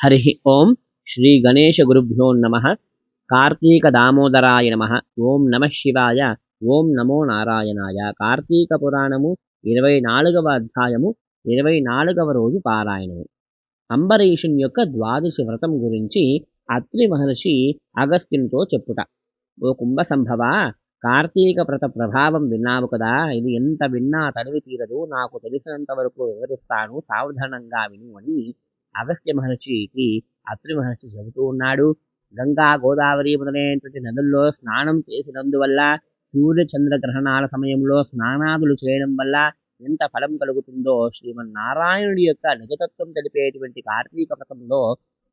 హరి ఓం శ్రీ గణేశ గురుభ్యో నమ కార్తీక దామోదరాయ నమ ఓం నమ శివాయ ఓం నమో నారాయణాయ కార్తీక పురాణము ఇరవై నాలుగవ అధ్యాయము ఇరవై నాలుగవ రోజు పారాయణము. అంబరీషుని యొక్క ద్వాదశి వ్రతం గురించి అత్రి మహర్షి అగస్త్యునితో చెప్పుట. ఓ కుంభ సంభవ కార్తీక వ్రత ప్రభావం విన్నావు కదా ఇది ఎంత విన్నా తడివి తీరదు నాకు తెలిసినంత వరకు వివరిస్తాను సావధానంగా విను అని అగస్త్య మహర్షికి అత్రి మహర్షి చెబుతూ ఉన్నాడు గంగా గోదావరి మొదలైనటువంటి నదుల్లో స్నానం చేసినందువల్ల సూర్య చంద్ర గ్రహణాల సమయంలో స్నానాదులు చేయడం వల్ల ఎంత ఫలం కలుగుతుందో శ్రీమన్నారాయణుడి యొక్క నిజతత్వం తెలిపేటువంటి కార్తీక వ్రతంలో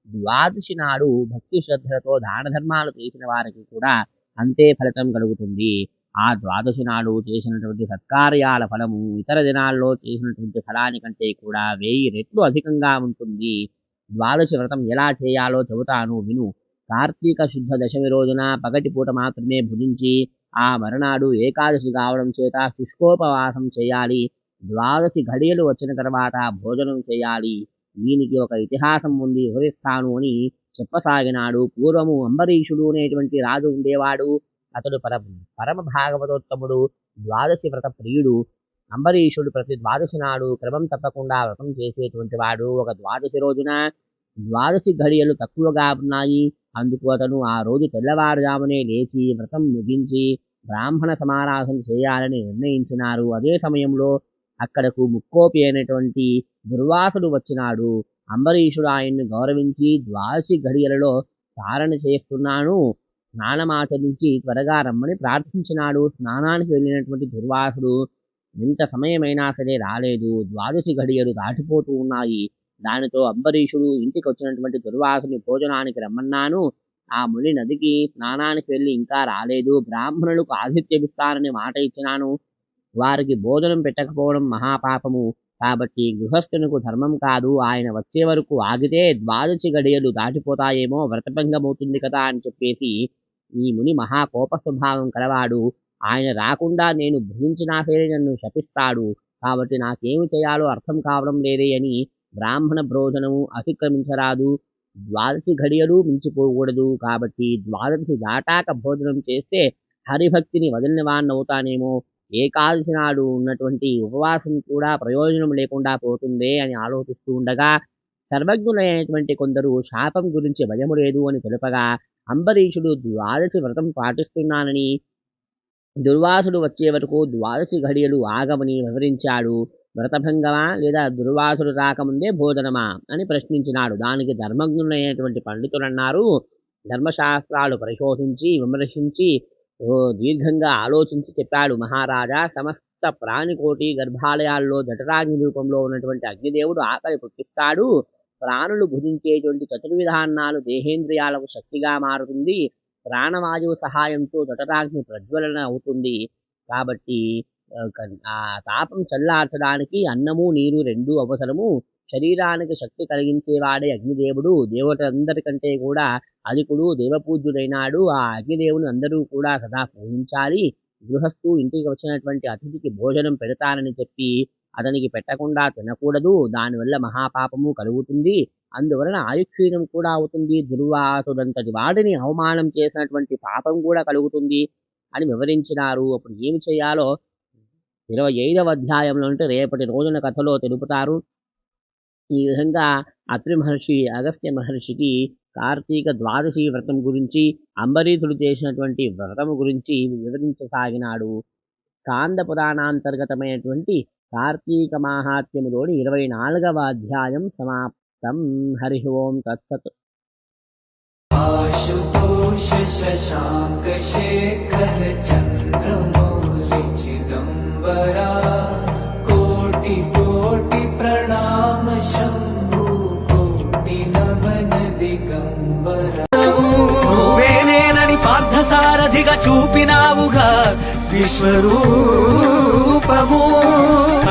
ద్వాదశి నాడు భక్తి శ్రద్ధలతో దాన ధర్మాలు చేసిన వారికి కూడా అంతే ఫలితం కలుగుతుంది. ఆ ద్వాదశి నాడు చేసినటువంటి సత్కార్యాల ఫలము ఇతర దినాల్లో చేసినటువంటి ఫలానికంటే కూడా వెయ్యి రెట్లు అధికంగా ఉంటుంది. ద్వాదశి వ్రతం ఎలా చేయాలో చెబుతాను విను. కార్తీక శుద్ధ దశమి రోజున పగటిపూట మాత్రమే భుజించి ఆ మరునాడు ఏకాదశి కావడం చేత శుష్కోపవాసం చేయాలి. ద్వాదశి ఘడియలు వచ్చిన తర్వాత భోజనం చేయాలి. దీనికి ఒక ఇతిహాసం ఉంది వివరిస్తాను అని చెప్పసాగినాడు. పూర్వము అంబరీషుడు అనేటువంటి రాజు ఉండేవాడు. అతడు పర పరమ భాగవతోత్తముడు ద్వాదశి వ్రత ప్రియుడు అంబరీషుడు ప్రతి ద్వాదశి నాడు క్రమం తప్పకుండా వ్రతం చేసేటువంటి వాడు. ఒక ద్వాదశి రోజున ద్వాదశి ఘడియలు తక్కువగా ఉన్నాయి. అందుకు అతను ఆ రోజు తెల్లవారుజామునే లేచి వ్రతం ముగించి బ్రాహ్మణ సమారాధన చేయాలని నిర్ణయించినారు. అదే సమయంలో అక్కడకు ముక్కోపి అయినటువంటి దుర్వాసుడు వచ్చినాడు. అంబరీషుడు ఆయన్ను గౌరవించి ద్వాదశి ఘడియలలో ధారణ చేస్తున్నాను. స్నానమాచరించి త్వరగా రమ్మని ప్రార్థించినాడు. స్నానానికి వెళ్ళినటువంటి దుర్వాసుడు ఎంత సమయమైనా సరే రాలేదు. ద్వాదశి ఘడియలు దాటిపోతూ ఉన్నాయి. దానితో అంబరీషుడు ఇంటికి వచ్చినటువంటి దుర్వాసుని భోజనానికి రమ్మన్నాను. ఆ ముని నదికి స్నానానికి వెళ్ళి ఇంకా రాలేదు. బ్రాహ్మణులకు ఆతిథ్యమిస్తానని మాట ఇచ్చినాను. వారికి భోజనం పెట్టకపోవడం మహాపాపము. కాబట్టి గృహస్థునకు ధర్మం కాదు. ఆయన వచ్చే వరకు ఆగితే ద్వాదశి గడియలు దాటిపోతాయేమో వ్రతభంగమవుతుంది కదా అని చెప్పేసి ఈ ముని మహా కోప స్వభావం కలవాడు. ఆయన రాకుండా నేను భుజించినా సరే నన్ను శపిస్తాడు. కాబట్టి నాకేమి చేయాలో అర్థం కావడం లేదే అని బ్రాహ్మణ భోజనము అతిక్రమించరాదు. ద్వాదశి ఘడియలు మించిపోకూడదు. కాబట్టి ద్వాదశి దాటాక భోజనం చేస్తే హరిభక్తిని వదిలిన వాడినవుతానేమో ఏకాదశి నాడు ఉన్నటువంటి ఉపవాసం కూడా ప్రయోజనం లేకుండా పోతుందే అని ఆలోచిస్తూ ఉండగా సర్వజ్ఞులైనటువంటి కొందరు శాపం గురించి భయము లేదు అని తెలుపగా అంబరీషుడు ద్వాదశి వ్రతం పాటిస్తున్నానని దుర్వాసుడు వచ్చే వరకు ద్వాదశి ఘడియలు ఆగమని వివరించాడు. వ్రతభంగమా లేదా దుర్వాసుడు రాకముందే భోజనమా అని ప్రశ్నించినాడు. దానికి ధర్మజ్ఞులైనటువంటి పండితులు అన్నారు ధర్మశాస్త్రాలు పరిశోధించి విమర్శించి దీర్ఘంగా ఆలోచించి చెప్పాడు మహారాజా. సమస్త ప్రాణికోటి గర్భాలయాల్లో జటరాగి రూపంలో ఉన్నటువంటి అగ్నిదేవుడు ఆకలి పుట్టిస్తాడు. ప్రాణులు భుజించేటువంటి చతుర్విధానాలు దేహేంద్రియాలకు శక్తిగా మారుతుంది. ప్రాణవాయువు సహాయంతో జటరాగ్ని ప్రజ్వలన అవుతుంది. కాబట్టి ఆ తాపం చల్లార్చడానికి అన్నము నీరు రెండు అవసరము. శరీరానికి శక్తి కలిగించేవాడే అగ్నిదేవుడు. దేవతలందరికంటే కూడా అధికుడు దేవపూజ్యుడైనాడు. ఆ అగ్నిదేవుని అందరూ కూడా సదా పూజించాలి. గృహస్థు ఇంటికి వచ్చినటువంటి అతిథికి భోజనం పెడతానని చెప్పి అతనికి పెట్టకుండా తినకూడదు. దానివల్ల మహాపాపము కలుగుతుంది. అందువలన ఆయుక్షీణం కూడా అవుతుంది. దుర్వాసుడంతటి వాడిని అవమానం చేసినటువంటి పాపం కూడా కలుగుతుంది అని వివరించినారు. అప్పుడు ఏమి చేయాలో ఇరవై ఐదవ అధ్యాయంలో అంటే రేపటి రోజున కథలో తెలుపుతారు. ఈ విధంగా అత్రి మహర్షి అగస్త్య మహర్షికి కార్తీక ద్వాదశి వ్రతం గురించి అంబరీషుడు చేసినటువంటి వ్రతం గురించి వివరించసాగినాడు. కాంద పురాణాంతర్గతమైనటువంటి కార్తీక మాహాత్మ్యములోని ఇరవై నాలుగవ అధ్యాయం సమాప్తం. హరి ఓం తత్సత్. శశాంక శేఖర చంద్రమౌళి చిదంబరా చూపినావుగా విశ్వరూపము.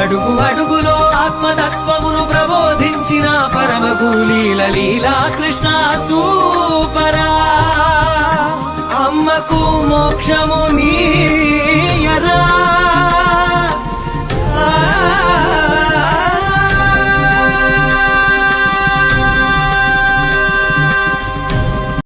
అడుగు అడుగులో ఆత్మతత్వమును ప్రబోధించిన పరమగులీల లీలా కృష్ణ చూపరా. అమ్మకు మోక్షము నీయరా.